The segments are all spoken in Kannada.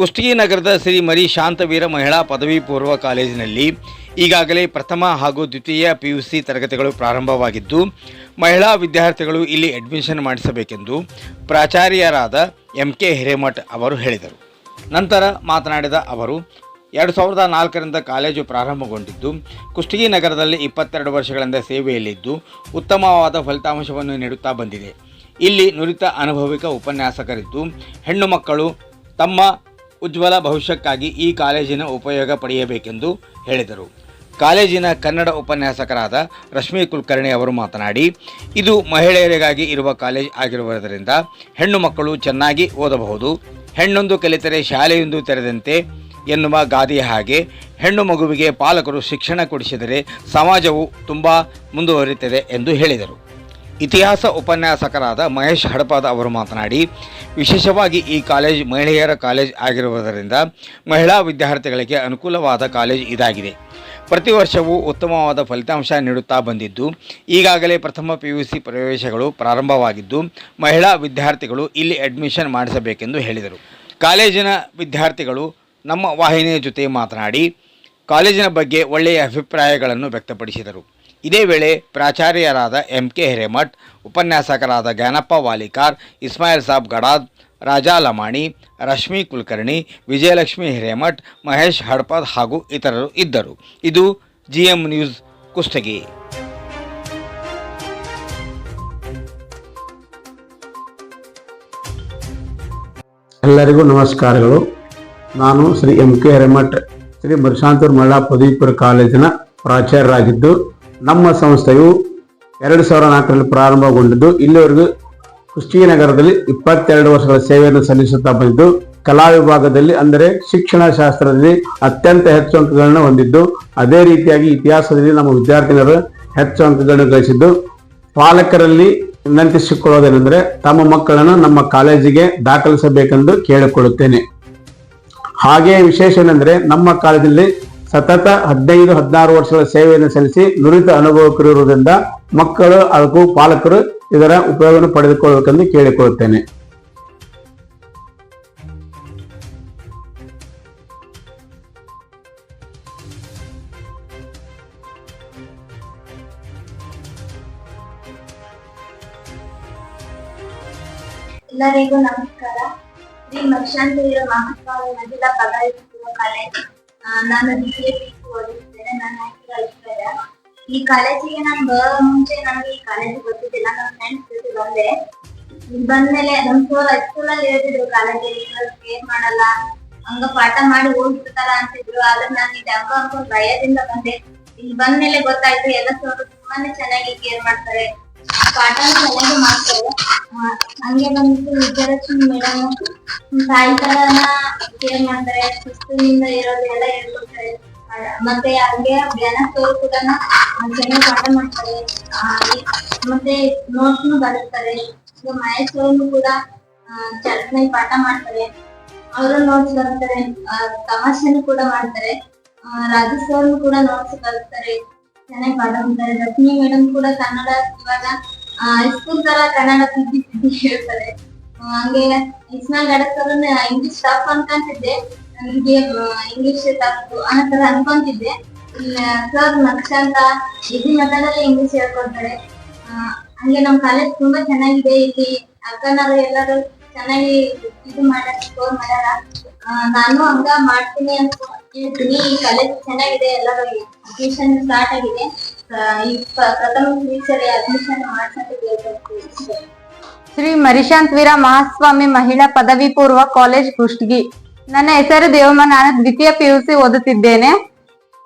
ಕುಷ್ಟಗಿ ನಗರದ ಶ್ರೀ ಮರಿ ಶಾಂತವೀರ ಮಹಿಳಾ ಪದವಿ ಪೂರ್ವ ಕಾಲೇಜಿನಲ್ಲಿ ಈಗಾಗಲೇ ಪ್ರಥಮ ಹಾಗೂ ದ್ವಿತೀಯ ಪಿ ಯು ಸಿ ತರಗತಿಗಳು ಪ್ರಾರಂಭವಾಗಿದ್ದು, ಮಹಿಳಾ ವಿದ್ಯಾರ್ಥಿಗಳು ಇಲ್ಲಿ ಅಡ್ಮಿಷನ್ ಮಾಡಿಸಬೇಕೆಂದು ಪ್ರಾಚಾರ್ಯರಾದ ಎಂ ಕೆ ಹಿರೇಮಠ್ ಅವರು ಹೇಳಿದರು. ನಂತರ ಮಾತನಾಡಿದ ಅವರು, ಎರಡು ಸಾವಿರದ ನಾಲ್ಕರಿಂದ ಕಾಲೇಜು ಪ್ರಾರಂಭಗೊಂಡಿದ್ದು ಕುಷ್ಟಗಿ ನಗರದಲ್ಲಿ ಇಪ್ಪತ್ತೆರಡು ವರ್ಷಗಳಿಂದ ಸೇವೆಯಲ್ಲಿದ್ದು ಉತ್ತಮವಾದ ಫಲಿತಾಂಶವನ್ನು ನೀಡುತ್ತಾ ಬಂದಿದೆ. ಇಲ್ಲಿ ನುರಿತ ಅನುಭವಿಕ ಉಪನ್ಯಾಸಕರಿದ್ದು, ಹೆಣ್ಣು ಮಕ್ಕಳು ತಮ್ಮ ಉಜ್ವಲ ಭವಿಷ್ಯಕ್ಕಾಗಿ ಈ ಕಾಲೇಜಿನ ಉಪಯೋಗ ಪಡೆಯಬೇಕೆಂದು ಹೇಳಿದರು. ಕಾಲೇಜಿನ ಕನ್ನಡ ಉಪನ್ಯಾಸಕರಾದ ರಶ್ಮಿ ಕುಲಕರ್ಣಿ ಅವರು ಮಾತನಾಡಿ, ಇದು ಮಹಿಳೆಯರಿಗಾಗಿ ಇರುವ ಕಾಲೇಜ್ ಆಗಿರುವುದರಿಂದ ಹೆಣ್ಣು ಮಕ್ಕಳು ಚೆನ್ನಾಗಿ ಓದಬಹುದು, ಹೆಣ್ಣೊಂದು ಕಲಿತರೆ ಶಾಲೆಯೊಂದು ತೆರೆದಂತೆ ಎನ್ನುವ ಗಾದೆಯ ಹಾಗೆ ಹೆಣ್ಣು ಮಗುವಿಗೆ ಪಾಲಕರು ಶಿಕ್ಷಣ ಕೊಡಿಸಿದರೆ ಸಮಾಜವು ತುಂಬ ಮುಂದುವರಿಯುತ್ತದೆ ಎಂದು ಹೇಳಿದರು. ಇತಿಹಾಸ ಉಪನ್ಯಾಸಕರಾದ ಮಹೇಶ್ ಹಡಪಾದ ಅವರು ಮಾತನಾಡಿ, ವಿಶೇಷವಾಗಿ ಈ ಕಾಲೇಜ್ ಮಹಿಳೆಯರ ಕಾಲೇಜ್ ಆಗಿರುವುದರಿಂದ ಮಹಿಳಾ ವಿದ್ಯಾರ್ಥಿಗಳಿಗೆ ಅನುಕೂಲವಾದ ಕಾಲೇಜ್ ಇದಾಗಿದೆ. ಪ್ರತಿ ವರ್ಷವೂ ಉತ್ತಮವಾದ ಫಲಿತಾಂಶ ನೀಡುತ್ತಾ ಬಂದಿದ್ದು, ಈಗಾಗಲೇ ಪ್ರಥಮ ಪಿ ಯು ಸಿ ಪ್ರವೇಶಗಳು ಪ್ರಾರಂಭವಾಗಿದ್ದು, ಮಹಿಳಾ ವಿದ್ಯಾರ್ಥಿಗಳು ಇಲ್ಲಿ ಅಡ್ಮಿಷನ್ ಮಾಡಿಸಬೇಕೆಂದು ಹೇಳಿದರು. ಕಾಲೇಜಿನ ವಿದ್ಯಾರ್ಥಿಗಳು ನಮ್ಮ ವಾಹಿನಿಯ ಜೊತೆ ಮಾತನಾಡಿ, ಕಾಲೇಜಿನ ಬಗ್ಗೆ ಒಳ್ಳೆಯ ಅಭಿಪ್ರಾಯಗಳನ್ನು ವ್ಯಕ್ತಪಡಿಸಿದರು. ಇದೇ ವೇಳೆ ಪ್ರಾಚಾರ್ಯರಾದ ಎಂ ಕೆ ಹಿರೇಮಠ್, ಉಪನ್ಯಾಸಕರಾದ ಜ್ಞಾನಪ್ಪ ವಾಲಿಕಾರ್, ಇಸ್ಮಾಯಿಲ್ ಸಾಬ್ ಗಡಾದ್, ರಾಜಾ ಲಮಾಣಿ, ರಶ್ಮಿ ಕುಲಕರ್ಣಿ, ವಿಜಯಲಕ್ಷ್ಮಿ ಹಿರೇಮಠ್, ಮಹೇಶ್ ಹಡ್ಪದ್ ಹಾಗೂ ಇತರರು ಇದ್ದರು. ಇದು ಜಿಎಂ ನ್ಯೂಸ್ ಕುಷ್ಟಗಿ. ಎಲ್ಲರಿಗೂ ನಮಸ್ಕಾರಗಳು. ನಾನು ಶ್ರೀ ಎಂ ಕೆ ಹಿರೇಮಠ್, ಶ್ರೀ ಮರುಶಾಂತೂರು ಮಹಿಳಾ ಪದವಿಪುರ ಕಾಲೇಜಿನ ಪ್ರಾಚಾರ್ಯರಾಗಿದ್ದು ನಮ್ಮ ಸಂಸ್ಥೆಯು ಎರಡು ಸಾವಿರ ನಾಲ್ಕರಲ್ಲಿ ಪ್ರಾರಂಭಗೊಂಡಿದ್ದು, ಇಲ್ಲಿವರೆಗೂ ಕುಷ್ಟಗಿ ನಗರದಲ್ಲಿ ಇಪ್ಪತ್ತೆರಡು ವರ್ಷಗಳ ಸೇವೆಯನ್ನು ಸಲ್ಲಿಸುತ್ತಾ ಬಂದಿದ್ದು, ಕಲಾ ವಿಭಾಗದಲ್ಲಿ ಅಂದರೆ ಶಿಕ್ಷಣ ಶಾಸ್ತ್ರದಲ್ಲಿ ಅತ್ಯಂತ ಹೆಚ್ಚು ಅಂಕಗಳನ್ನು ಹೊಂದಿದ್ದು, ಅದೇ ರೀತಿಯಾಗಿ ಇತಿಹಾಸದಲ್ಲಿ ನಮ್ಮ ವಿದ್ಯಾರ್ಥಿನಿಯರು ಹೆಚ್ಚು ಅಂಕಗಳನ್ನು ಗಳಿಸಿದ್ದು, ಪಾಲಕರಲ್ಲಿ ವಿನಂತಿಸಿಕೊಳ್ಳೋದೇನೆಂದರೆ ತಮ್ಮ ಮಕ್ಕಳನ್ನು ನಮ್ಮ ಕಾಲೇಜಿಗೆ ದಾಖಲಿಸಬೇಕೆಂದು ಕೇಳಿಕೊಳ್ಳುತ್ತೇನೆ. ಹಾಗೆಯೇ ವಿಶೇಷ ಏನೆಂದರೆ ನಮ್ಮ ಕಾಲೇಜಲ್ಲಿ ಸತತ ಹದಿನೈದು, ಹದಿನಾರು ವರ್ಷಗಳ ಸೇವೆಯನ್ನು ಸಲ್ಲಿಸಿ ನುರಿತ ಅನುಭವಕ್ಕಿರುವುದರಿಂದ ಮಕ್ಕಳು ಹಾಗೂ ಪಾಲಕರು ಇದರ ಉಪಯೋಗವನ್ನು ಪಡೆದುಕೊಳ್ಳಬೇಕೆಂದು ಕೇಳಿಕೊಳ್ಳುತ್ತೇನೆ. ಎಲ್ಲರಿಗೂ ನಮಸ್ಕಾರ. ಶ್ರೀ ಮಕ್ಷಾಂತರಿಯ ಮಹಾಸ್ವಾಮಿ ಮಹಿಳಾ ನಾನು ಓದಿದ್ದೇನೆ ನನ್ನ ಹೆಸರು ಐಶ್ವರ್ಯ ಈ ಕಾಲೇಜಿಗೆ ನಾನು ಬರೋ ಮುಂಚೆ ನನಗೆ ಈ ಕಾಲೇಜ್ ಗೊತ್ತಿದ್ದಿಲ್ಲ ನನ್ನ ಫ್ರೆಂಡ್ಸ್ ಜೊತೆ ಬಂದೆ. ಬಂದ್ಮೇಲೆ ನಮ್ ಸೋರ್ ಹೈಸ್ಕೂಲಲ್ಲಿ ಹೇಳ್ತಿದ್ರು ಕಾಲೇಜಲ್ಲಿ ಕೇರ್ ಮಾಡಲ್ಲ, ಹಂಗ ಪಾಠ ಮಾಡಿ ಓದ್ಬಿಡ್ತಾರ ಅಂತಿದ್ರು. ಆದ್ರೆ ನಾನು ಇದು ಹಂಗ ಅನ್ಕೊಂಡ್ ಭಯದಿಂದ ಬಂದೆ. ಇಲ್ಲಿ ಬಂದ್ಮೇಲೆ ಗೊತ್ತಾಯ್ತು, ಎಲ್ಲ ಸೋರು ತುಂಬಾನೇ ಚೆನ್ನಾಗಿ ಕೇರ್ ಮಾಡ್ತಾರೆ. ಪಾಠ ಚೆನ್ನಾಗಿ ಮಾಡ್ತಾರೆ. ಹಂಗೆ ಬಂದ್ಬಿಟ್ಟು ವಿಜಯಲಕ್ಷ್ಮಿ ಮೇಡಮ್ ತಾಯಿ ತರನ ಕೇರ್ ಮಾಡ್ತಾರೆ. ಶಿಸ್ತಿನಿಂದ ಇರೋದೆಲ್ಲ ಹೇಳ್ಕೊಡ್ತಾರೆ. ಮತ್ತೆ ಹಂಗೆ ಜ್ಞಾನ ಸೋರು ಕೂಡ ಚೆನ್ನಾಗಿ ಪಾಠ ಮಾಡ್ತಾರೆ. ಮತ್ತೆ ನೋಟ್ಸ್ನು ಬರೆಸ್ತಾರೆ. ಮಹೇಶ್ವರನು ಮಹೇಶ್ ಅವ್ರು ಕೂಡ ಚೆನ್ನಾಗಿ ಪಾಠ ಮಾಡ್ತಾರೆ. ಅವರು ನೋಟ್ಸ್ ಬರ್ತಾರೆ ತಮಾಷೆನು ಕೂಡ ಮಾಡ್ತಾರೆ. ಆ, ರಾಜು ಕೂಡ ನೋಟ್ಸ್ ಬರೆಸ್ತಾರೆ. ಚೆನ್ನಾಗಿ ಪಾಠ ಮಾಡ್ತಾರೆ ರಶ್ಮಿ ಮೇಡಮ್ ಕೂಡ ಕನ್ನಡ ಇವಾಗ ಸ್ಕೂಲ್ ತರ ಕನ್ನಡ ತಿದ್ದಿ ಹೇಳ್ತಾರೆ. ಹಂಗೆ ಇಸ್ಮಾಲ್ ಗಡಕ್ ಸರ್ ಇಂಗ್ಲಿಷ್ ಟಫ್ ಅನ್ಕೊಂತಿದ್ದೆ. ನನಗೆ ಇಂಗ್ಲಿಷ್ ಟಫ್ ಅನ್ನೋ ತರ ಅನ್ಕೊಂತಿದ್ದೆ. ಸರ್ ನಕ್ಷ ಅಂತ ಇದಿ ಮಠದಲ್ಲೇ ಇಂಗ್ಲಿಷ್ ಹೇಳ್ಕೊಡ್ತಾರೆ. ಹಂಗೆ ನಮ್ ಕಾಲೇಜ್ ತುಂಬಾ ಚೆನ್ನಾಗಿದೆ. ಇಲ್ಲಿ ಅಕ್ಕನವರು ಎಲ್ಲರೂ ಚೆನ್ನಾಗಿ ಇದು ಮಾಡ್ಯಾರ ಸ್ಕೋರ್ ಮಾಡ್ಯಾರ ನಾನು ಹಂಗ ಮಾಡ್ತೀನಿ ಅಂತ ಈ ಕಾಲೇಜ್ ಚೆನ್ನಾಗಿದೆ, ಎಲ್ಲರೂ ಸ್ಟಾರ್ಟ್ ಆಗಿದೆ. ಪ್ರಥಮ ಅಡ್ಮಿಷನ್ ಶ್ರೀ ಮರಿಶಾಂತ್ ವೀರ ಮಹಾಸ್ವಾಮಿ ಮಹಿಳಾ ಪದವಿ ಪೂರ್ವ ಕಾಲೇಜ್ ಕುಷ್ಟಗಿ. ನನ್ನ ಹೆಸರು ದೇವಮ್ಮ ನಾನು ದ್ವಿತೀಯ ಪಿಯುಸಿ ಓದುತ್ತಿದ್ದೇನೆ.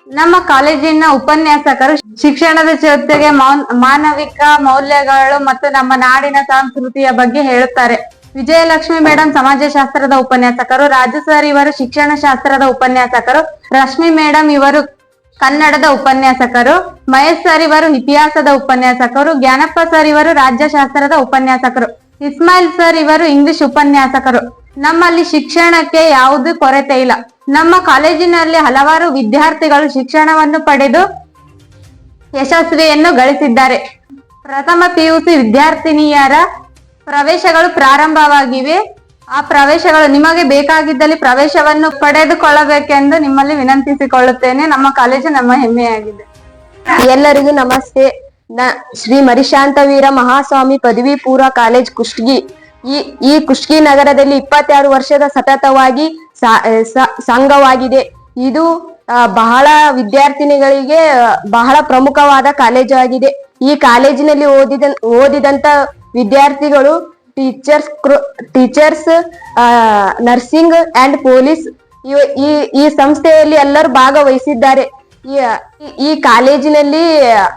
ನಮ್ಮ ಕಾಲೇಜಿನ ಉಪನ್ಯಾಸಕರು ಶಿಕ್ಷಣದ ಜೊತೆಗೆ ಮೌನ್- ಮಾನವಿಕ ಮೌಲ್ಯಗಳು ಮತ್ತು ನಮ್ಮ ನಾಡಿನ ಸಂಸ್ಕೃತಿಯ ಬಗ್ಗೆ ಹೇಳುತ್ತಾರೆ. ವಿಜಯಲಕ್ಷ್ಮಿ ಮೇಡಮ್ ಸಮಾಜಶಾಸ್ತ್ರದ ಉಪನ್ಯಾಸಕರು ರಾಜು ಸರ್ ಇವರು ಶಿಕ್ಷಣ ಶಾಸ್ತ್ರದ ಉಪನ್ಯಾಸಕರು, ರಶ್ಮಿ ಮೇಡಮ್ ಇವರು ಕನ್ನಡದ ಉಪನ್ಯಾಸಕರು, ಮಹೇಶ್ ಸರ್ ಇವರು ಇತಿಹಾಸದ ಉಪನ್ಯಾಸಕರು, ಜ್ಞಾನಪ್ಪ ಸರ್ ಇವರು ರಾಜ್ಯಶಾಸ್ತ್ರದ ಉಪನ್ಯಾಸಕರು, ಇಸ್ಮಾಯಿಲ್ ಸರ್ ಇವರು ಇಂಗ್ಲಿಷ್ ಉಪನ್ಯಾಸಕರು. ನಮ್ಮಲ್ಲಿ ಶಿಕ್ಷಣಕ್ಕೆ ಯಾವುದು ಕೊರತೆ ಇಲ್ಲ. ನಮ್ಮ ಕಾಲೇಜಿನಲ್ಲಿ ಹಲವಾರು ವಿದ್ಯಾರ್ಥಿಗಳು ಶಿಕ್ಷಣವನ್ನು ಪಡೆದು ಯಶಸ್ವಿಯನ್ನು ಗಳಿಸಿದ್ದಾರೆ. ಪ್ರಥಮ ಪಿಯುಸಿ ವಿದ್ಯಾರ್ಥಿನಿಯರ ಪ್ರವೇಶಗಳು ಪ್ರಾರಂಭವಾಗಿವೆ. ಆ ಪ್ರವೇಶಗಳು ನಿಮಗೆ ಬೇಕಾಗಿದ್ದಲ್ಲಿ ಪ್ರವೇಶವನ್ನು ಪಡೆದುಕೊಳ್ಳಬೇಕೆಂದು ನಿಮ್ಮಲ್ಲಿ ವಿನಂತಿಸಿಕೊಳ್ಳುತ್ತೇನೆ. ನಮ್ಮ ಕಾಲೇಜು ನಮ್ಮ ಹೆಮ್ಮೆಯಾಗಿದೆ. ಎಲ್ಲರಿಗೂ ನಮಸ್ತೆ. ನ ಶ್ರೀ ಮರಿಶಾಂತವೀರ ಮಹಾಸ್ವಾಮಿ ಪದವಿ ಪೂರ್ವ ಕಾಲೇಜ್ ಕುಷ್ಟಗಿ. ಈ ಈ ಕುಷ್ಟಗಿ ನಗರದಲ್ಲಿ ಇಪ್ಪತ್ತಾರು ವರ್ಷದ ಸತತವಾಗಿ ಸಂಘವಾಗಿದೆ. ಇದು ಬಹಳ ವಿದ್ಯಾರ್ಥಿನಿಗಳಿಗೆ ಬಹಳ ಪ್ರಮುಖವಾದ ಕಾಲೇಜು ಆಗಿದೆ. ಈ ಕಾಲೇಜಿನಲ್ಲಿ ಓದಿದ, ಓದಿದಂತ ವಿದ್ಯಾರ್ಥಿಗಳು teachers teachers nursing and police ಈ ಈ ಸಂಸ್ಥೆಯಲ್ಲಿ ಎಲ್ಲರೂ ಭಾಗವಹಿಸಿದ್ದಾರೆ. ಈ ಕಾಲೇಜಿನಲ್ಲಿ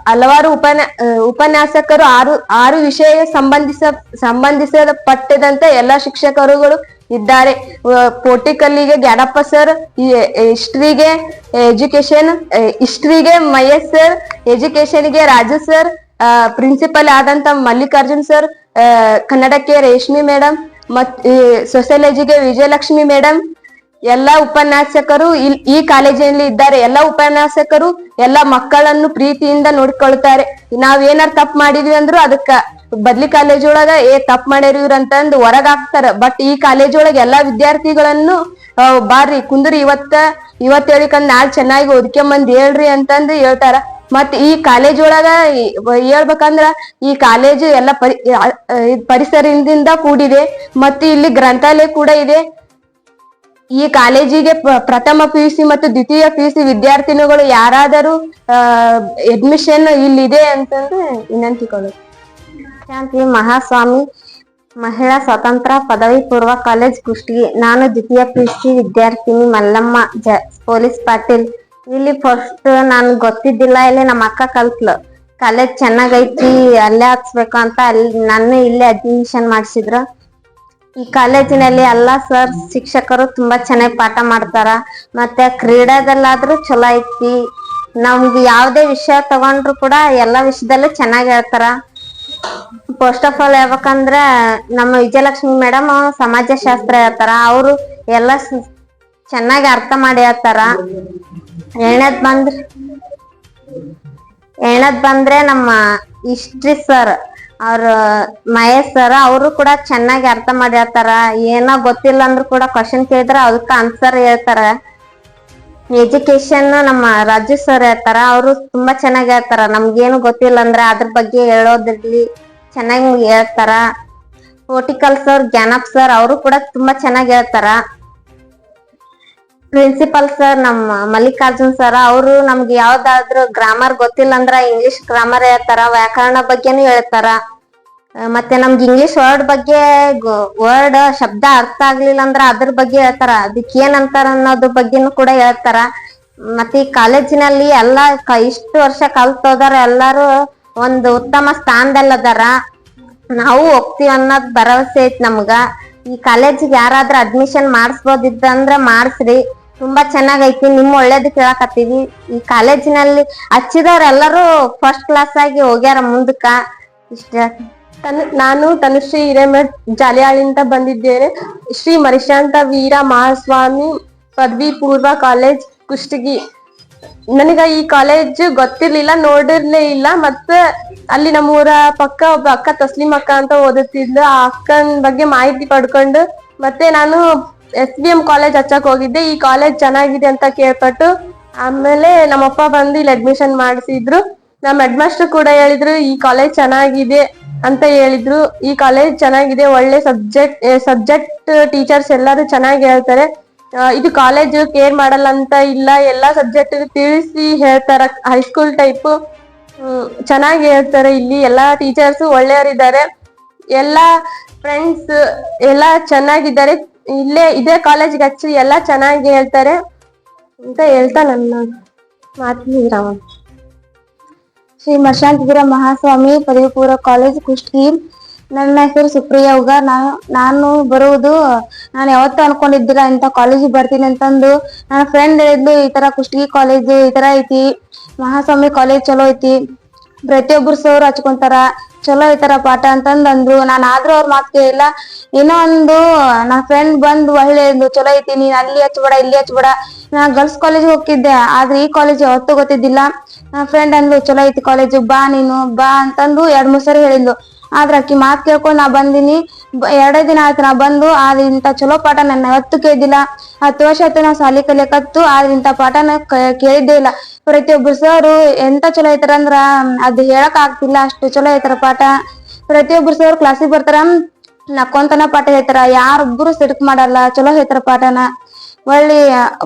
ಹಲವಾರು ಉಪನ್ಯಾ, ಉಪನ್ಯಾಸಕರು ಆರು ಆರು ವಿಷಯ ಸಂಬಂಧಿಸ ಸಂಬಂಧಿಸಲ್ಪಟ್ಟಿದಂತ ಎಲ್ಲ ಶಿಕ್ಷಕರುಗಳು ಇದ್ದಾರೆ. ಪೋಟಿಕಲ್ಲಿಗೆ ಗ್ಯಾಡಪ್ಪ ಸರ್ ಹಿಸ್ಟ್ರಿಗೆ ಎಜುಕೇಶನ್ ಹಿಸ್ಟ್ರಿಗೆ ಮಹೇಶ್ ಸರ್ ಎಜುಕೇಶನ್ಗೆ ರಾಜು ಸರ್ ಪ್ರಿನ್ಸಿಪಲ್ ಆದಂತ ಮಲ್ಲಿಕಾರ್ಜುನ್ ಸರ್ ಕನ್ನಡಕ್ಕೆ ರೇಷ್ಮಿ ಮೇಡಮ್ ಮತ್ ಸೊಸೈಲಜಿಗೆ ವಿಜಯಲಕ್ಷ್ಮಿ ಮೇಡಮ್ ಎಲ್ಲಾ ಉಪನ್ಯಾಸಕರು ಈ ಕಾಲೇಜಿನಲ್ಲಿ ಇದ್ದಾರೆ. ಎಲ್ಲಾ ಉಪನ್ಯಾಸಕರು ಎಲ್ಲಾ ಮಕ್ಕಳನ್ನು ಪ್ರೀತಿಯಿಂದ ನೋಡ್ಕೊಳ್ತಾರೆ. ನಾವ್ ಏನಾರ ತಪ್ಪು ಮಾಡಿದ್ವಿ ಅಂದ್ರು ಅದಕ್ಕ ಬದ್ಲಿ ಕಾಲೇಜ್ ಒಳಗ ಏ, ತಪ್ಪು ಮಾಡ್ಯಾರ ಇವ್ರ ಅಂತಂದು ಹೊರಗ್ ಹಾಕ್ತಾರ ಬಟ್ ಈ ಕಾಲೇಜ್ ಒಳಗ ಎಲ್ಲಾ ವಿದ್ಯಾರ್ಥಿಗಳನ್ನು ಬಾರ್ರಿ, ಕುಂದ್ರಿ, ಇವತ್ತ ಇವತ್ ಹೇಳಿಕಂದ್ ನಾಳೆ ಚೆನ್ನಾಗಿ ಓದ್ಕೊಂಬಂದ್ ಹೇಳ್ರಿ ಅಂತಂದು ಹೇಳ್ತಾರ. ಮತ್ ಈ ಕಾಲೇಜ್ ಒಳಗ ಹೇಳ್ಬೇಕಂದ್ರ ಈ ಕಾಲೇಜು ಎಲ್ಲ ಪರಿ ಪರಿಸರದಿಂದ ಕೂಡಿದೆ. ಮತ್ತು ಇಲ್ಲಿ ಗ್ರಂಥಾಲಯ ಕೂಡ ಇದೆ. ಈ ಕಾಲೇಜಿಗೆ ಪ್ರಥಮ ಪಿ ಯು ಸಿ ಮತ್ತು ದ್ವಿತೀಯ ಪಿ ಯು ಸಿ ವಿದ್ಯಾರ್ಥಿನಿಗಳು ಯಾರಾದರೂ ಅಡ್ಮಿಷನ್ ಇಲ್ಲಿದೆ ಅಂತಂದ್ರೆ ವಿನಂತಿಗಳು ಶಾಂತಿ ಮಹಾಸ್ವಾಮಿ, ಮಹಿಳಾ ಸ್ವತಂತ್ರ ಪದವಿ ಪೂರ್ವ ಕಾಲೇಜ್ ಕುಷ್ಟಗಿ. ನಾನು ದ್ವಿತೀಯ ಪಿ ಯು ಸಿ ವಿದ್ಯಾರ್ಥಿನಿ ಮಲ್ಲಮ್ಮ ಪೊಲೀಸ್ ಪಾಟೀಲ್. ಇಲ್ಲಿ ಫಸ್ಟ್ ನಾನು ಗೊತ್ತಿದ್ದಿಲ್ಲ, ಇಲ್ಲಿ ನಮ್ಮ ಅಕ್ಕ ಕಲ್ತ್ಲು ಕಾಲೇಜ್ ಚೆನ್ನಾಗೈತಿ, ಅಲ್ಲೇ ಹಚ್ಬೇಕು ಅಂತ ಅಲ್ಲಿ ನನ್ನ ಇಲ್ಲೇ ಅಡ್ಮಿಷನ್ ಮಾಡಿಸಿದ್ರು. ಈ ಕಾಲೇಜಿನಲ್ಲಿ ಎಲ್ಲಾ ಸರ್ ಶಿಕ್ಷಕರು ತುಂಬಾ ಚೆನ್ನಾಗಿ ಪಾಠ ಮಾಡ್ತಾರ. ಮತ್ತೆ ಕ್ರೀಡಾದಲ್ಲಾದ್ರೂ ಚಲೋ ಐತಿ. ನಮ್ಗೆ ಯಾವ್ದೇ ವಿಷಯ ತಗೊಂಡ್ರು ಕೂಡ ಎಲ್ಲಾ ವಿಷಯದಲ್ಲೂ ಚೆನ್ನಾಗಿ ಹೇಳ್ತಾರ. ಫಸ್ಟ್ ಆಫ್ ಆಲ್ ಹೇಳ್ಬೇಕಂದ್ರ, ನಮ್ಮ ವಿಜಯಲಕ್ಷ್ಮಿ ಮೇಡಮ್ ಸಮಾಜಶಾಸ್ತ್ರ ಹೇಳ್ತಾರ. ಅವರು ಎಲ್ಲ ಚೆನ್ನಾಗಿ ಅರ್ಥ ಮಾಡಿ ಹೇಳ್ತಾರ. ಎರಡನೇದ್ ಬಂದ್ರ ಹೆಣದ್ ಬಂದ್ರೆ ನಮ್ಮ ಇಸ್ಟ್ರಿ ಸರ್ ಅವ್ರ ಮಹೇಶ್ ಸರ್ ಅವರು ಕೂಡ ಚೆನ್ನಾಗಿ ಅರ್ಥ ಮಾಡಿ ಹೇಳ್ತಾರ ಏನೋ ಗೊತ್ತಿಲ್ಲ ಅಂದ್ರು ಕೂಡ ಕ್ವಶನ್ ಕೇಳಿದ್ರ ಅದಕ್ಕೆ ಆನ್ಸರ್ ಹೇಳ್ತಾರ. ಎಜುಕೇಶನ್ ನಮ್ಮ ರಾಜು ಸರ್ ಹೇಳ್ತಾರ, ಅವರು ತುಂಬಾ ಚೆನ್ನಾಗಿ ಹೇಳ್ತಾರ. ನಮ್ಗೇನು ಗೊತ್ತಿಲ್ಲ ಅಂದ್ರೆ ಅದ್ರ ಬಗ್ಗೆ ಹೇಳೋದಿರ್ಲಿ, ಚೆನ್ನಾಗಿ ಹೇಳ್ತಾರ. ಪೋಟಿಕಲ್ ಸರ್ ಜ್ಞಾನಪ್ ಸರ್ ಅವರು ಕೂಡ ತುಂಬಾ ಚೆನ್ನಾಗಿ ಹೇಳ್ತಾರ. ಪ್ರಿನ್ಸಿಪಲ್ ಸರ್ ನಮ್ಮ ಮಲ್ಲಿಕಾರ್ಜುನ್ ಸರ್ ಅವರು ನಮ್ಗೆ ಯಾವ್ದಾದ್ರು ಗ್ರಾಮರ್ ಗೊತ್ತಿಲ್ಲ ಅಂದ್ರ ಇಂಗ್ಲಿಷ್ ಗ್ರಾಮರ್ ಹೇಳ್ತಾರ, ವ್ಯಾಕರಣ ಬಗ್ಗೆನೂ ಹೇಳ್ತಾರ. ಮತ್ತೆ ನಮ್ಗೆ ಇಂಗ್ಲಿಷ್ ವರ್ಡ್ ಬಗ್ಗೆ ವರ್ಡ್ ಶಬ್ದ ಅರ್ಥ ಆಗ್ಲಿಲ್ಲ ಅಂದ್ರ ಅದ್ರ ಬಗ್ಗೆ ಹೇಳ್ತಾರ. ಅದಕ್ಕೆ ಏನ್ ಅಂತಾರ ಅನ್ನೋದ್ರ ಬಗ್ಗೆನು ಕೂಡ ಹೇಳ್ತಾರ. ಮತ್ತೆ ಈ ಕಾಲೇಜಿನಲ್ಲಿ ಎಲ್ಲಾ ಇಷ್ಟು ವರ್ಷ ಕಲ್ತೋದಾರ ಎಲ್ಲಾರು ಒಂದು ಉತ್ತಮ ಸ್ಥಾನದಲ್ಲಿ ಅದಾರ ನಾವು ಹೋಗ್ತೀವಿ ಅನ್ನೋದ್ ಭರವಸೆ ಐತ್ ನಮ್ಗ. ಈ ಕಾಲೇಜಿಗೆ ಯಾರಾದ್ರೂ ಅಡ್ಮಿಷನ್ ಮಾಡಿಸ್ಬೋದಿತ್ತಂದ್ರ ಮಾಡಿಸ್ರಿ. ತುಂಬಾ ಚೆನ್ನಾಗೈತಿ. ನಿಮ್ ಒಳ್ಳೇದು ಹೇಳಕತ್ತೀವಿ ಈ ಕಾಲೇಜಿನಲ್ಲಿ ಹಚ್ಚಿದವ್ರ ಎಲ್ಲರೂ ಫಸ್ಟ್ ಕ್ಲಾಸ್ ಆಗಿ ಹೋಗ್ಯಾರ ಮುಂದಕ್ಕ. ಇಷ್ಟ. ತನು, ನಾನು ತನುಶ್ರೀ ಹಿರೇಮಠ್ ಜಾಲಿಯಾಳಿಂದ ಬಂದಿದ್ದೇನೆ. ಶ್ರೀ ಮರಿಶಾಂತ ವೀರ ಮಹಾಸ್ವಾಮಿ ಪದವಿ ಪೂರ್ವ ಕಾಲೇಜ್ ಕುಷ್ಟಗಿ. ನನಗ ಈ ಕಾಲೇಜ್ ಗೊತ್ತಿರ್ಲಿಲ್ಲ, ನೋಡಿರ್ಲೇ ಇಲ್ಲ, ಮತ್ತೆ ಅಲ್ಲಿ ನಮ್ಮೂರ ಪಕ್ಕ ಒಬ್ಬ ಅಕ್ಕ ತಸ್ಲಿಮ್ ಅಕ್ಕ ಅಂತ ಓದುತ್ತಿದ್ಲು. ಆ ಅಕ್ಕನ ಬಗ್ಗೆ ಮಾಹಿತಿ ಪಡ್ಕೊಂಡು ಮತ್ತೆ ನಾನು ಎಸ್ ಬಿ ಎಂ ಕಾಲೇಜ್ ಹಚ್ಚಕ್ ಹೋಗಿದ್ದೆ. ಈ ಕಾಲೇಜ್ ಚೆನ್ನಾಗಿದೆ ಅಂತ ಕೇಳ್ಪಟ್ಟು ಆಮೇಲೆ ನಮ್ಮಪ್ಪ ಬಂದು ಇಲ್ಲಿ ಅಡ್ಮಿಷನ್ ಮಾಡಿಸಿದ್ರು. ನಮ್ಮ ಹೆಡ್ ಮಾಸ್ಟರ್ ಕೂಡ ಹೇಳಿದ್ರು, ಈ ಕಾಲೇಜ್ ಚೆನ್ನಾಗಿದೆ ಅಂತ ಹೇಳಿದ್ರು. ಈ ಕಾಲೇಜ್ ಚೆನ್ನಾಗಿದೆ, ಒಳ್ಳೆ ಸಬ್ಜೆಕ್ಟ್ ಸಬ್ಜೆಕ್ಟ್ ಟೀಚರ್ಸ್ ಎಲ್ಲರೂ ಚೆನ್ನಾಗಿ ಹೇಳ್ತಾರೆ. ಇದು ಕಾಲೇಜ್ ಕೇರ್ ಮಾಡಲ್ಲ ಅಂತ ಇಲ್ಲ, ಎಲ್ಲಾ ಸಬ್ಜೆಕ್ಟ್ ತಿಳಿಸಿ ಹೇಳ್ತಾರ. ಹೈಸ್ಕೂಲ್ ಟೈಪ್ ಚೆನ್ನಾಗಿ ಹೇಳ್ತಾರೆ ಇಲ್ಲಿ. ಎಲ್ಲಾ ಟೀಚರ್ಸ್ ಒಳ್ಳೆಯವರಿದ್ದಾರೆ. ಎಲ್ಲಾ ಫ್ರೆಂಡ್ಸ್ ಎಲ್ಲಾ ಚೆನ್ನಾಗಿದ್ದಾರೆ. ಇಲ್ಲೇ ಇದೇ ಕಾಲೇಜ್ಗೆ ಹಚ್ಚಿ ಎಲ್ಲಾ ಚೆನ್ನಾಗಿ ಹೇಳ್ತಾರೆ ಅಂತ ಹೇಳ್ತಾ ನನ್ನ ಮಾತು ವಿರಾಮ. ಶ್ರೀ ಮಶಾಂತಿಪುರ ಮಹಾಸ್ವಾಮಿ ಪದವಿ ಪೂರ್ವ ಕಾಲೇಜ್ ಕುಷ್ಟಗಿ. ನನ್ನ ಹೆಸರು ಸುಪ್ರಿಯಾ ಉಗ. ನಾನು ನಾನು ಬರುವುದು, ನಾನು ಯಾವತ್ತೂ ಅನ್ಕೊಂಡಿದ್ದಿಲ್ಲ ಇಂಥ ಕಾಲೇಜಿಗೆ ಬರ್ತೀನಿ ಅಂತಂದು. ನನ್ನ ಫ್ರೆಂಡ್ ಹೇಳಿದ್ಲು, ಈ ತರ ಕುಷ್ಟಗಿ ಕಾಲೇಜ್ ಈ ತರ ಐತಿ. ಮಹಾಸ್ವಾಮಿ ಕಾಲೇಜ್ ಚಲೋ ಐತಿ. ಪ್ರತಿಯೊಬ್ರು ಸರ್ ಹಚ್ಕೊಂತಾರ. ಚಲೋ ಐತಾರ ಪಾಠ ಅಂತಂದ್ ಅಂದ್ರು ನಾನ್ ಆದ್ರೂ ಅವ್ರ ಮಾತ್ ಕೇಳಿಲ್ಲ. ಏನೋ ಒಂದು ನನ್ನ ಫ್ರೆಂಡ್ ಬಂದು ಒಳ್ಳೆ ಚಲೋ ಐತಿ ನೀನ್ ಅಲ್ಲಿ ಹಚ್ಬೇಡ ಇಲ್ಲಿ ಹಚ್ಬೇಡ ನಾ ಗರ್ಲ್ಸ್ ಕಾಲೇಜ್ ಹೋಗ್ತಿದ್ದೆ, ಆದ್ರೆ ಈ ಕಾಲೇಜ್ ಯಾವತ್ತೂ ಗೊತ್ತಿದ್ದಿಲ್ಲ. ನನ್ನ ಫ್ರೆಂಡ್ ಅಂದ್ಲು, ಚಲೋ ಐತಿ ಕಾಲೇಜು ಬಾ ನೀನು, ಬಾ ಅಂತಂದು ಎರಡ್ ಮೂರ್ ಸರಿ ಹೇಳಿದ್ಲು. ಆದ್ರ ಆಕಿ ಮಾತ್ ಕೇಳ್ಕೊಂಡ್ ನಾ ಬಂದಿನಿ. ಎರಡೇ ದಿನ ಆಯ್ತು ನಾ ಬಂದು, ಆದ್ರೆ ಇಂತ ಚಲೋ ಪಾಠ ನನ್ನ ಹತ್ತು ಕೇಳಿದಿಲ್ಲ. ಹತ್ತು ವರ್ಷ ಆಯ್ತು ನಾ ಸಾಲಿ ಕಲಿಯಕತ್ತು, ಆದ್ರ ಇಂತ ಪಾಠನ ಕೇಳಿದ್ದೇ ಇಲ್ಲ. ಪ್ರತಿಯೊಬ್ರು ಸರ್ ಎಂತ ಚಲೋ ಐತಾರ ಅಂದ್ರ ಅದ್ ಹೇಳಕ್ ಆಗ್ತಿಲ್ಲ, ಅಷ್ಟು ಚಲೋ ಐತಾರ ಪಾಠ. ಪ್ರತಿಯೊಬ್ರು ಸರ್ ಕ್ಲಾಸಿಗೆ ಬರ್ತಾರ ನಕ್ಕೊಂತನ ಪಾಠ ಹೇಳ್ತಾರ, ಯಾರೊಬ್ರು ಸಿಡಕ್ ಮಾಡಲ್ಲ, ಚಲೋ ಹೇಳ್ತಾರ ಪಾಠನ. ಒಳ್ಳಿ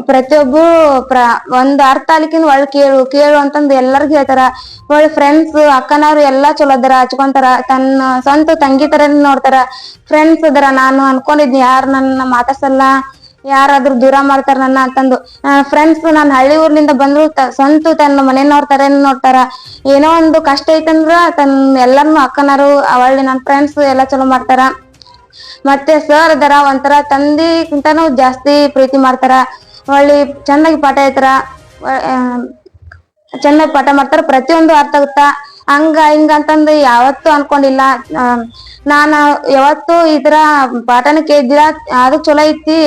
ಪ್ರತಿಯೊಬ್ರು ಪ್ರ, ಒಂದ್ ಅರ್ಥ ಅಲ್ಲಿಕಿಂದ ಒಳ್ಳೆ ಕೇಳು ಕೇಳು ಅಂತಂದ್ ಎಲ್ಲರಿಗೂ ಹೇಳ್ತಾರ. ಒಳ್ಳೆ ಫ್ರೆಂಡ್ಸ್ ಅಕ್ಕನವ್ರು ಎಲ್ಲಾ ಚಲೋ ಅದರ, ಹಚ್ಕೊಂತಾರ. ತನ್ನ ಸ್ವಂತ ತಂಗಿ ತರ ನೋಡ್ತಾರ. ಫ್ರೆಂಡ್ಸ್ ಅದರ, ನಾನು ಅನ್ಕೊಂಡಿದ್ನಿ, ಯಾರು ನನ್ನ ಮಾತಾಡ್ಸಲ್ಲ, ಯಾರಾದ್ರೂ ದೂರ ಮಾಡ್ತಾರ ನನ್ನ ಅಂತಂದು. ಫ್ರೆಂಡ್ಸ್ ನಾನು ಹಳ್ಳಿ ಊರ್ಲಿಂದ ಬಂದ್ರು ಸ್ವಂತ ತನ್ನ ಮನೆಯವ್ರ ತರ ನೋಡ್ತಾರ. ಏನೋ ಒಂದು ಕಷ್ಟ ಐತಂದ್ರ ತನ್ನ ಎಲ್ಲಾರ್ನು ಅಕ್ಕನರು ಅವಳ್ಳಿ ನನ್ನ ಫ್ರೆಂಡ್ಸ್ ಎಲ್ಲಾ ಚಲೋ ಮಾಡ್ತಾರ. ಮತ್ತೆ ಸರ್ ಅದರ ಒಂಥರ ತಂದೆಗಿಂತನೂ ಜಾಸ್ತಿ ಪ್ರೀತಿ ಮಾಡ್ತಾರ. ಒಳ್ಳಿ ಚೆನ್ನಾಗಿ ಪಾಠ ಹೇಳ್ತಾರ. ಆ, ಚೆನ್ನಾಗಿ ಪಾಠ ಮಾಡ್ತಾರ. ಪ್ರತಿಯೊಂದು ಅರ್ಥ ಆಗುತ್ತಾ? ಹಂಗ ಹಿಂಗ ಅಂತಂದು ಯಾವತ್ತೂ ಅನ್ಕೊಂಡಿಲ್ಲ. ನಾನು ಯಾವತ್ತು ಈ ತರ ಪಾಠನ ಕೇಳಿದಿರ? ಅದು ಚಲೋ ಐತಿ.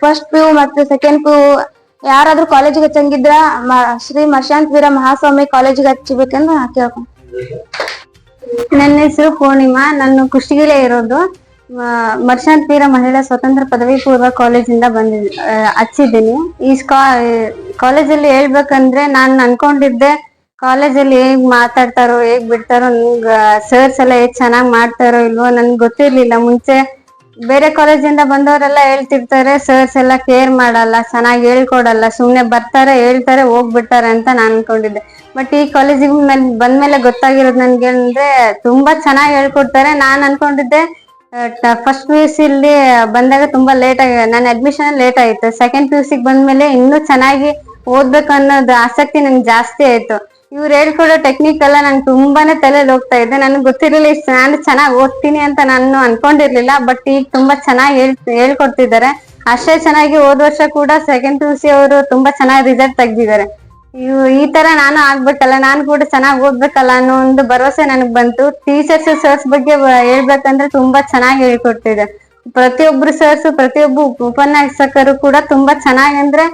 ಫಸ್ಟ್ ಪಿ ಯು ಮತ್ತೆ ಸೆಕೆಂಡ್ ಪಿ ಯು ಯಾರಾದ್ರೂ ಕಾಲೇಜಿಗೆ ಹಚ್ಚಂಗಿದ್ರ ಮ- ಶ್ರೀ ಮಶಾಂತ್ ವೀರ ಮಹಾಸ್ವಾಮಿ ಕಾಲೇಜಿಗೆ ಹಚ್ಚಬೇಕಂದ್ರೆ ಕೇಳ್ಕೊಂಡ್ ನನ್ನ ಹೆಸರು ಪೂರ್ಣಿಮಾ. ನಾನು ಕುಷ್ಟಗಿಲೇ ಇರೋದು ಮರ್ಷಾಂತ್ ವೀರ ಮಹಿಳಾ ಸ್ವತಂತ್ರ ಪದವಿ ಪೂರ್ವ ಕಾಲೇಜಿಂದ ಬಂದಿದ್ ಹಚ್ಚಿದ್ದೀನಿ. ಈ ಕಾಲೇಜಲ್ಲಿ ಹೇಳ್ಬೇಕಂದ್ರೆ ನಾನು ಅನ್ಕೊಂಡಿದ್ದೆ ಕಾಲೇಜಲ್ಲಿ ಹೇಗ್ ಮಾತಾಡ್ತಾರೋ, ಹೇಗ್ ಬಿಡ್ತಾರೋ ನಂಗ ಸರ್ಸ್ ಎಲ್ಲ ಹೇಗ್ ಚೆನ್ನಾಗ್ ಮಾಡ್ತಾರೋ ಇಲ್ವೋ ನನ್ಗೆ ಗೊತ್ತಿರ್ಲಿಲ್ಲ. ಮುಂಚೆ ಬೇರೆ ಕಾಲೇಜಿಂದ ಬಂದವರೆಲ್ಲ ಹೇಳ್ತಿರ್ತಾರೆ ಸರ್ಸ್ ಎಲ್ಲ ಕೇರ್ ಮಾಡಲ್ಲ, ಚೆನ್ನಾಗಿ ಹೇಳ್ಕೊಡಲ್ಲ ಸುಮ್ಮನೆ ಬರ್ತಾರೆ, ಹೇಳ್ತಾರೆ, ಹೋಗ್ಬಿಡ್ತಾರೆ ಅಂತ ನಾನು ಅನ್ಕೊಂಡಿದ್ದೆ. ಬಟ್ ಈ ಕಾಲೇಜಿಗೆ ಬಂದ್ಮೇಲೆ ಗೊತ್ತಾಗಿರೋದು ನನ್ಗೆ ಅಂದ್ರೆ ತುಂಬಾ ಚೆನ್ನಾಗಿ ಹೇಳ್ಕೊಡ್ತಾರೆ. ನಾನು ಅನ್ಕೊಂಡಿದ್ದೆ ಫಸ್ಟ್ ಪಿ ಯು ಇಲ್ಲಿ ಬಂದಾಗ ತುಂಬಾ ಲೇಟ್ ಆಗಿ ನನ್ನ ಅಡ್ಮಿಷನ್ ಲೇಟ್ ಆಯ್ತು. ಸೆಕೆಂಡ್ ಪಿ ಯು ಸಿಗೆ ಬಂದ್ಮೇಲೆ ಇನ್ನೂ ಚೆನ್ನಾಗಿ ಓದ್ಬೇಕು ಅನ್ನೋದು ಆಸಕ್ತಿ ನಂಗೆ ಜಾಸ್ತಿ ಆಯ್ತು. ಇವ್ರು ಹೇಳ್ಕೊಡೋ ಟೆಕ್ನಿಕ್ ಎಲ್ಲ ನಂಗೆ ತುಂಬಾನೇ ತಲೆಯಲ್ಲಿ ಹೋಗ್ತಾ ಇದೆ. ನನಗೆ ಗೊತ್ತಿರಲಿಲ್ಲ ಇಷ್ಟು ನಾನು ಚೆನ್ನಾಗಿ ಓದ್ತೀನಿ ಅಂತ ನಾನು ಅನ್ಕೊಂಡಿರ್ಲಿಲ್ಲ ಬಟ್ ಈಗ ತುಂಬಾ ಚೆನ್ನಾಗಿ ಹೇಳ್, ಹೇಳ್ಕೊಡ್ತಿದ್ದಾರೆ. ಅಷ್ಟೇ ಚೆನ್ನಾಗಿ ಹೋದ ವರ್ಷ ಕೂಡ ಸೆಕೆಂಡ್ ಪಿ ಯು ಸಿ ಅವರು ತುಂಬಾ ಚೆನ್ನಾಗಿ ರಿಸಲ್ಟ್ ತೆಗ್ದಿದ್ದಾರೆ. ಈ ತರ ನಾನು ಆಗ್ಬೇಕಲ್ಲ ನಾನು ಕೂಡ ಚೆನ್ನಾಗಿ ಓದ್ಬೇಕಲ್ಲ ಅನ್ನೋ ಒಂದು ಭರವಸೆ ನನಗ್ ಬಂತು. ಟೀಚರ್ಸ್ ಸರ್ಸ್ ಬಗ್ಗೆ ಹೇಳ್ಬೇಕಂದ್ರೆ ತುಂಬಾ ಚೆನ್ನಾಗಿ ಹೇಳ್ಕೊಡ್ತಿದೆ ಪ್ರತಿಯೊಬ್ರು ಸರ್ಸ್ ಪ್ರತಿಯೊಬ್ಬ ಉಪನ್ಯಾಸಕರು ಕೂಡ ತುಂಬಾ ಚೆನ್ನಾಗಿ ಅಂದ್ರೆ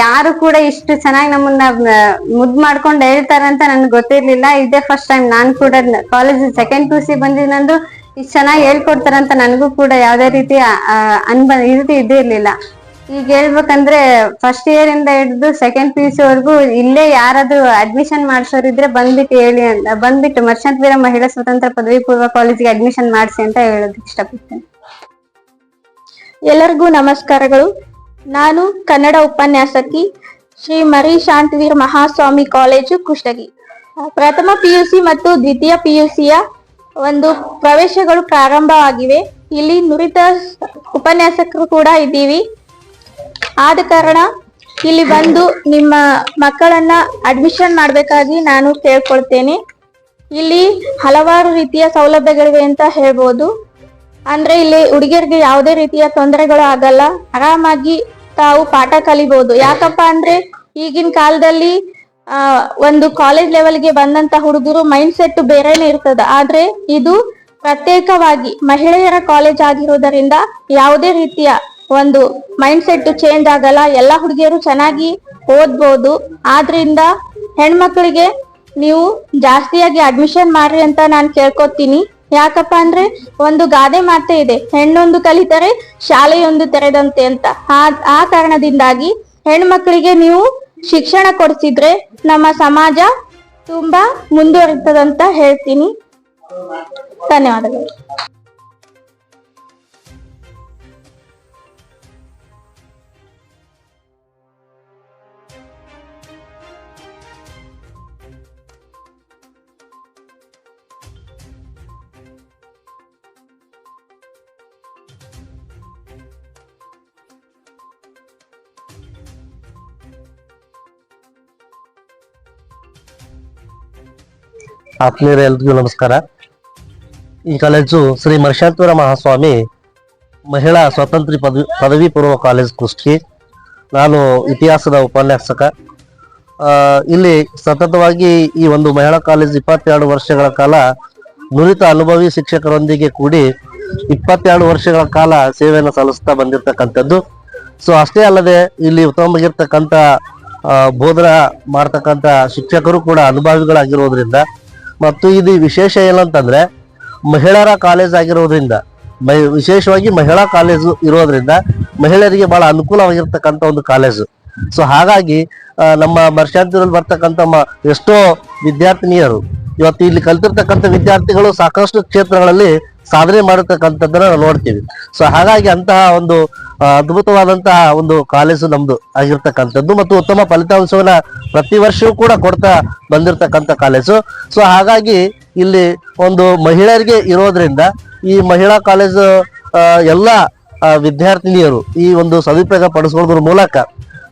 ಯಾರು ಕೂಡ ಇಷ್ಟು ಚೆನ್ನಾಗಿ ನಮ್ಮನ್ನ ಮುದ್ ಮಾಡ್ಕೊಂಡು ಹೇಳ್ತಾರಂತ ನನ್ಗೆ ಗೊತ್ತಿರ್ಲಿಲ್ಲ. ಇದೇ ಫಸ್ಟ್ ಟೈಮ್ ನಾನು ಕೂಡ college second P U C ಬಂದಿದ್ದು ಇಷ್ಟು ಚೆನ್ನಾಗಿ ಹೇಳ್ಕೊಡ್ತಾರಂತ ನನಗೂ ಕೂಡ ಯಾವುದೇ ರೀತಿ ಅನ್ಬ, ಇದು ಇದಿರ್ಲಿಲ್ಲ. ಈಗ ಹೇಳ್ಬೇಕಂದ್ರೆ ಫಸ್ಟ್ ಇಯರ್ ಇಂದ ಹಿಡಿದು ಸೆಕೆಂಡ್ ಪಿ ಯು ಸಿ ವರ್ಗೂ ಇಲ್ಲೇ ಯಾರಾದ್ರೂ ಅಡ್ಮಿಷನ್ ಮಾಡ್ಸೋರಿದ್ರೆ ಬಂದ್ಬಿಟ್ಟು ಹೇಳಿ ಅಂತ, ಬಂದ್ಬಿಟ್ಟು ಮರ್ಷಂತ್ ವೀರ ಮಹಿಳಾ ಸ್ವತಂತ್ರ ಪದವಿ ಪೂರ್ವ ಕಾಲೇಜಿಗೆ ಅಡ್ಮಿಷನ್ ಮಾಡಿಸಿ ಅಂತ ಹೇಳೋದಕ್ಕೆ ಇಷ್ಟಪಡ್ತೇನೆ. ಎಲ್ಲರಿಗೂ ನಮಸ್ಕಾರಗಳು. ನಾನು ಕನ್ನಡ ಉಪನ್ಯಾಸಕಿ ಶ್ರೀ ಮರಿ ಶಾಂತವೀರ್ ಮಹಾಸ್ವಾಮಿ ಕಾಲೇಜು ಕುಷ್ಟಗಿ. ಪ್ರಥಮ ಪಿಯುಸಿ ಮತ್ತು ದ್ವಿತೀಯ ಪಿಯುಸಿಯ ಒಂದು ಪ್ರವೇಶಗಳು ಪ್ರಾರಂಭವಾಗಿವೆ. ಇಲ್ಲಿ ನುರಿತ ಉಪನ್ಯಾಸಕರು ಕೂಡ ಇದ್ದೀವಿ. ಆದ ಕಾರಣ ಇಲ್ಲಿ ಬಂದು ನಿಮ್ಮ ಮಕ್ಕಳನ್ನ ಅಡ್ಮಿಷನ್ ಮಾಡಬೇಕಾಗಿ ನಾನು ಕೇಳ್ಕೊಳ್ತೇನೆ. ಇಲ್ಲಿ ಹಲವಾರು ರೀತಿಯ ಸೌಲಭ್ಯಗಳಿವೆ ಅಂತ ಹೇಳ್ಬೋದು. ಅಂದ್ರೆ ಇಲ್ಲಿ ಹುಡುಗಿಯರಿಗೆ ಯಾವುದೇ ರೀತಿಯ ತೊಂದರೆಗಳು ಆಗಲ್ಲ. ಆರಾಮಾಗಿ ತಾವು ಪಾಠ ಕಲಿಬಹುದು ಯಾಕಪ್ಪ ಅಂದ್ರೆ ಈಗಿನ ಕಾಲದಲ್ಲಿ, ಆ, ಒಂದು ಕಾಲೇಜ್ ಲೆವೆಲ್ಗೆ ಬಂದಂತ ಹುಡುಗರು ಮೈಂಡ್ ಸೆಟ್ ಬೇರೆನೆ ಇರ್ತದ. ಆದ್ರೆ ಇದು ಪ್ರತ್ಯೇಕವಾಗಿ ಮಹಿಳೆಯರ ಕಾಲೇಜ್ ಆಗಿರೋದರಿಂದ ಯಾವುದೇ ರೀತಿಯ ಒಂದು ಮೈಂಡ್ ಸೆಟ್ ಚೇಂಜ್ ಆಗಲ್ಲ. ಎಲ್ಲ ಹುಡುಗಿಯರು ಚೆನ್ನಾಗಿ ಓದ್ಬೋದು. ಆದ್ರಿಂದ ಹೆಣ್ಮಕ್ಳಿಗೆ ನೀವು ಜಾಸ್ತಿಯಾಗಿ ಅಡ್ಮಿಷನ್ ಮಾಡ್ರಿ ಅಂತ ನಾನು ಕೇಳ್ಕೊತೀನಿ. ಯಾಕಪ್ಪ ಅಂದ್ರೆ ಒಂದು ಗಾದೆ ಮಾತೆ ಇದೆ. ಹೆಣ್ಣೊಂದು ಕಲಿತರೆ ಶಾಲೆಯೊಂದು ತೆರೆದಂತೆ ಅಂತ. ಆ ಆ ಕಾರಣದಿಂದಾಗಿ ಹೆಣ್ಮಕ್ಳಿಗೆ ನೀವು ಶಿಕ್ಷಣ ಕೊಡಿಸಿದ್ರೆ ನಮ್ಮ ಸಮಾಜ ತುಂಬಾ ಮುಂದುವರಿತದಂತ ಹೇಳ್ತೀನಿ. ಧನ್ಯವಾದಗಳು. ಆತ್ಮೀಯರೇ, ಎಲ್ರಿಗೂ ನಮಸ್ಕಾರ. ಈ ಕಾಲೇಜು ಶ್ರೀ ಮರ್ಷಾಂತವರ ಮಹಾಸ್ವಾಮಿ ಮಹಿಳಾ ಸ್ವಾತಂತ್ರ್ಯ ಪದವಿ ಪದವಿ ಪೂರ್ವ ಕಾಲೇಜ್ ಕುಷ್ಟಗಿ ನಾನು ಇತಿಹಾಸದ ಉಪನ್ಯಾಸಕ. ಇಲ್ಲಿ ಸತತವಾಗಿ ಈ ಒಂದು ಮಹಿಳಾ ಕಾಲೇಜ್ ಇಪ್ಪತ್ತೆರಡು ವರ್ಷಗಳ ಕಾಲ ನುರಿತ ಅನುಭವಿ ಶಿಕ್ಷಕರೊಂದಿಗೆ ಕೂಡಿ ಇಪ್ಪತ್ತೆರಡು ವರ್ಷಗಳ ಕಾಲ ಸೇವೆಯನ್ನು ಸಲ್ಲಿಸ್ತಾ ಬಂದಿರತಕ್ಕಂಥದ್ದು. ಸೊ, ಅಷ್ಟೇ ಅಲ್ಲದೆ ಇಲ್ಲಿ ಉತ್ತಮವಾಗಿರ್ತಕ್ಕಂಥ ಬೋಧನಾ ಮಾಡ್ತಕ್ಕಂಥ ಶಿಕ್ಷಕರು ಕೂಡ ಅನುಭವಿಗಳಾಗಿರೋದ್ರಿಂದ ಮತ್ತು ಇದು ವಿಶೇಷ ಏನಂತಂದ್ರೆ ಮಹಿಳೆಯರ ಕಾಲೇಜ್ ಆಗಿರೋದ್ರಿಂದ, ಮಹಿ- ವಿಶೇಷವಾಗಿ ಮಹಿಳಾ ಕಾಲೇಜು ಇರೋದ್ರಿಂದ ಮಹಿಳೆಯರಿಗೆ ಬಹಳ ಅನುಕೂಲವಾಗಿರ್ತಕ್ಕಂಥ ಒಂದು ಕಾಲೇಜು ಸೊ ಹಾಗಾಗಿ ನಮ್ಮ ಮರ್ಷಾಂತಿನಲ್ಲಿ ಬರ್ತಕ್ಕಂಥ ಎಷ್ಟೋ ವಿದ್ಯಾರ್ಥಿನಿಯರು, ಇವತ್ತು ಇಲ್ಲಿ ಕಲ್ತಿರ್ತಕ್ಕಂಥ ವಿದ್ಯಾರ್ಥಿಗಳು ಸಾಕಷ್ಟು ಕ್ಷೇತ್ರಗಳಲ್ಲಿ ಸಾಧನೆ ಮಾಡಿರ್ತಕ್ಕಂಥದ್ದನ್ನ ನಾವು ನೋಡ್ತೀವಿ. ಸೊ ಹಾಗಾಗಿ ಅಂತಹ ಒಂದು ಅದ್ಭುತವಾದಂತಹ ಒಂದು ಕಾಲೇಜು ನಮ್ದು ಆಗಿರ್ತಕ್ಕಂಥದ್ದು ಮತ್ತು ಉತ್ತಮ ಫಲಿತಾಂಶವನ್ನ ಪ್ರತಿ ವರ್ಷವೂ ಕೂಡ ಕೊಡ್ತಾ ಬಂದಿರತಕ್ಕಂಥ ಕಾಲೇಜು ಸೊ ಹಾಗಾಗಿ ಇಲ್ಲಿ ಒಂದು ಮಹಿಳೆಯರಿಗೆ ಇರೋದ್ರಿಂದ ಈ ಮಹಿಳಾ ಕಾಲೇಜು ಎಲ್ಲ ವಿದ್ಯಾರ್ಥಿನಿಯರು ಈ ಒಂದು ಸದುಪಯೋಗ ಪಡಿಸ್ಕೊಳ್ಳೋದ್ರ ಮೂಲಕ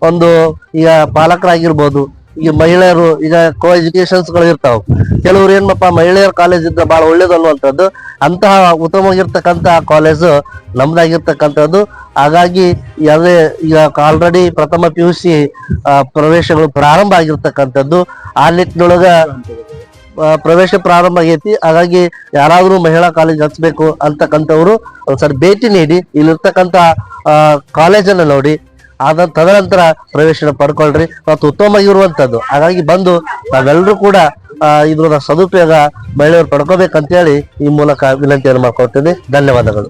ಒಂದು ಈಗ ಪಾಲಕರಾಗಿರ್ಬೋದು ಈಗ ಮಹಿಳೆಯರು ಈಗ ಕೋ ಎಜುಕೇಶನ್ಸ್ಗಳು ಇರ್ತಾವ. ಕೆಲವ್ರು ಏನಪ್ಪ ಮಹಿಳೆಯರ ಕಾಲೇಜ್ ಇದ್ರೆ ಬಹಳ ಒಳ್ಳೇದು ಅನ್ನುವಂಥದ್ದು ಅಂತಹ ಉತ್ತಮವಾಗಿರ್ತಕ್ಕಂತಹ ಕಾಲೇಜು ನಮ್ದಾಗಿರ್ತಕ್ಕಂಥದ್ದು. ಹಾಗಾಗಿ ಯಾವುದೇ ಈಗ ಆಲ್ರೆಡಿ ಪ್ರಥಮ ಪಿ ಯು ಸಿ ಪ್ರವೇಶಗಳು ಪ್ರಾರಂಭ ಆಗಿರ್ತಕ್ಕಂಥದ್ದು. ಆ ನಿಟ್ಟಿನೊಳಗ ಪ್ರವೇಶ ಪ್ರಾರಂಭ ಆಗೈತಿ. ಹಾಗಾಗಿ ಯಾರಾದ್ರೂ ಮಹಿಳಾ ಕಾಲೇಜ್ ಹಚ್ಬೇಕು ಅಂತಕ್ಕಂಥವ್ರು ಒಂದ್ಸರಿ ಭೇಟಿ ನೀಡಿ, ಇಲ್ಲಿರ್ತಕ್ಕಂಥ ಕಾಲೇಜನ್ನ ನೋಡಿ ಆದ ತದನಂತರ ಪ್ರವೇಶನ ಪಡ್ಕೊಳ್ರಿ ಮತ್ತು ಉತ್ತಮವಾಗಿರುವಂತದ್ದು ಹಾಗಾಗಿ ಬಂದು ನಾವೆಲ್ಲರೂ ಕೂಡ ಇದ್ರ ಸದುಪಯೋಗ ಮಹಿಳೆಯರು ಪಡ್ಕೋಬೇಕಂತೇಳಿ ಈ ಮೂಲಕ ವಿನಂತಿಯನ್ನು ಮಾಡ್ಕೊಳ್ತೇನೆ. ಧನ್ಯವಾದಗಳು.